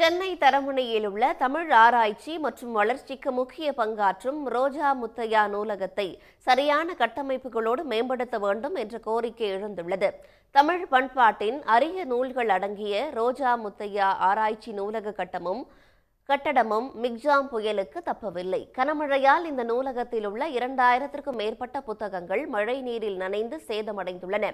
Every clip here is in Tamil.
சென்னை தரமுனையில் உள்ள தமிழ் ஆராய்ச்சி மற்றும் வளர்ச்சிக்கு முக்கிய பங்காற்றும் ரோஜா முத்தையா நூலகத்தை சரியான கட்டமைப்புகளோடு மேம்படுத்த வேண்டும் என்ற கோரிக்கை எழுந்துள்ளது. தமிழ் பண்பாட்டின் அரிய நூல்கள் அடங்கிய ரோஜா முத்தையா ஆராய்ச்சி நூலக கட்டமும் கட்டடமும் மிக்ஜாம் புயலுக்கு தப்பவில்லை. கனமழையால் இந்த நூலகத்தில் உள்ள இரண்டாயிரத்திற்கும் மேற்பட்ட புத்தகங்கள் மழை நீரில் நனைந்து சேதமடைந்துள்ளன.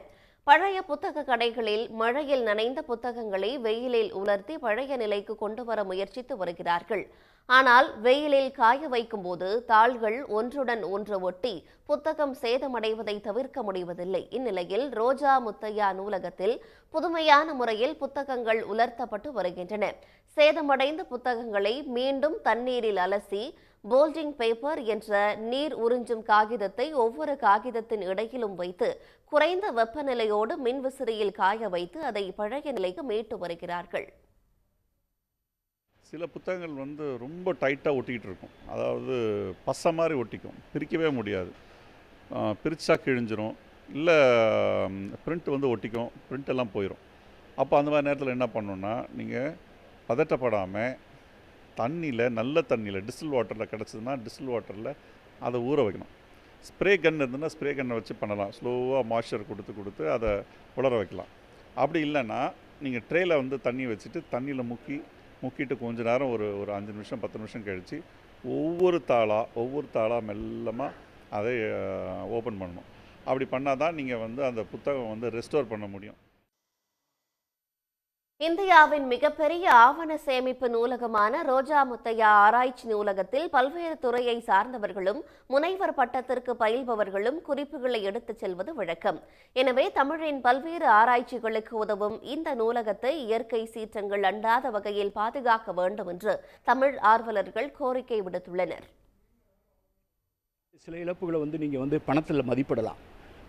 பழைய புத்தக கடைகளில் மழையில் நனைந்த புத்தகங்களை வெயிலில் உலர்த்தி பழைய நிலைக்கு கொண்டு வர முயற்சித்து வருகிறார்கள். ஆனால் வெயிலில் காய வைக்கும் போது தாள்கள் ஒன்றுடன் ஒன்று ஒட்டி புத்தகம் சேதமடைவதை தவிர்க்க முடிவதில்லை. இந்நிலையில் ரோஜா முத்தையா நூலகத்தில் புதுமையான முறையில் புத்தகங்கள் உலர்த்தப்பட்டு வருகின்றன. சேதமடைந்த புத்தகங்களை மீண்டும் தண்ணீரில் அலசி போல்டிங் பேப்பர் என்ற நீர் உறிஞ்சும் காகிதத்தை ஒவ்வொரு காகிதத்தின் இடையிலும் வைத்து குறைந்த வெப்பநிலையோடு மின்விசிறியில் காய வைத்து அதை பழைய நிலைக்கு மீட்டு வருகிறார்கள். சில புத்தகங்கள் வந்து ரொம்ப டைட்டாக ஒட்டிக்கிட்டு இருக்கும். அதாவது பசை மாதிரி ஒட்டிக்கும். பிரிக்கவே முடியாது. பிரிச்சா கிழிஞ்சிரும். இல்லை பிரிண்ட் வந்து ஒட்டிக்கும். பிரிண்ட் எல்லாம் போயிடும் அப்போ அந்த மாதிரி நேரத்தில் என்ன பண்ணணும்னா நீங்கள் பதட்டப்படாமல் தண்ணியில் நல்ல தண்ணியில் டிஸ்டில் வாட்டரில் கிடச்சதுன்னா டிஸ்டில் வாட்டரில் அதை ஊற வைக்கணும். ஸ்ப்ரே கன் இருந்ததுன்னா ஸ்ப்ரே கன்னை வச்சு பண்ணலாம். ஸ்லோவாக மாய்ச்சர் கொடுத்து கொடுத்து அதை உலர வைக்கலாம். அப்படி இல்லைன்னா நீங்கள் ட்ரேயில் வந்து தண்ணி வச்சுட்டு தண்ணியில் முக்கி முக்கிட்டு கொஞ்ச நேரம் ஒரு ஒரு அஞ்சு நிமிஷம் பத்து நிமிஷம் கழித்து ஒவ்வொரு தாளாக ஒவ்வொரு தாளாக மெல்லமாக அதை ஓப்பன் பண்ணணும். அப்படி பண்ணால் தான் நீங்கள் வந்து அந்த புத்தகம் வந்து ரெஸ்டோர் பண்ண முடியும். இந்தியாவின் மிகப்பெரிய ஆவண சேமிப்பு நூலகமான ரோஜா முத்தையா ஆராய்ச்சி நூலகத்தில் பல்வேறு துறையை சார்ந்தவர்களும் முனைவர் பட்டத்திற்கு பயில்பவர்களும் குறிப்புகளை எடுத்துச் செல்வது வழக்கம். எனவே தமிழின் பல்வேறு ஆராய்ச்சிகளுக்கு உதவும் இந்த நூலகத்தை இயற்கை சீற்றங்கள் அண்டாத வகையில் பாதுகாக்க வேண்டும் என்று தமிழ் ஆர்வலர்கள் கோரிக்கை விடுத்துள்ளனர். சில இழப்புகளை வந்து நீங்கள் வந்து பணத்தில் மதிப்பிடலாம்.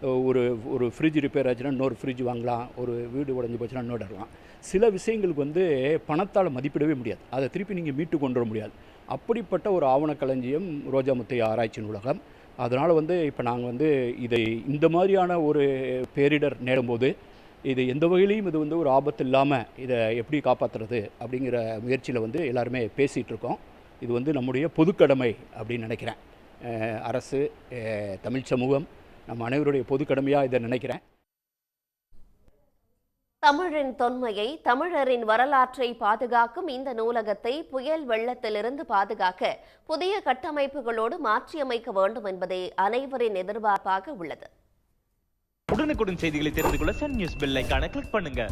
ஒரு ஒரு ஃப்ரிட்ஜ் ரிப்பேர் ஆச்சுன்னா இன்னொரு ஃப்ரிட்ஜ் வாங்கலாம் ஒரு வீடு உடஞ்சி போச்சுன்னா இன்னொரு இடலாம் சில விஷயங்களுக்கு வந்து பணத்தால் மதிப்பிடவே முடியாது. அதை திருப்பி நீங்கள் மீட்டு கொண்டு வர முடியாது. அப்படிப்பட்ட ஒரு ஆவணக்களஞ்சியம் ரோஜாமுத்தை ஆராய்ச்சி நூலகம். அதனால் வந்து இப்போ நாங்கள் வந்து இதை இந்த மாதிரியான ஒரு பேரிடர் நேரும்போது இது எந்த வகையிலையும் இது வந்து ஒரு ஆபத்து இல்லாமல் இதை எப்படி காப்பாற்றுறது அப்படிங்கிற முயற்சியில் வந்து எல்லாருமே பேசிகிட்டு இருக்கோம். இது வந்து நம்முடைய பொதுக்கடமை அப்படின்னு நினைக்கிறேன். அரசு தமிழ் சமூகம் நம்ம அனைவருடைய பொது கடமையாக இதை நினைக்கிறேன். தமிழின் தொன்மையை தமிழரின் வரலாற்றை பாதுகாக்கும் இந்த நூலகத்தை புயல் வெள்ளத்திலிருந்து பாதுகாக்க புதிய கட்டமைப்புகளோடு மாற்றியமைக்க வேண்டும் என்பதே அனைவரின் எதிர்பார்ப்பாக உள்ளது. உடனுக்குடன் செய்திகளை தெரிந்து கொள்ள சன் நியூஸ் பெல் ஐகானை கிளிக் பண்ணுங்க.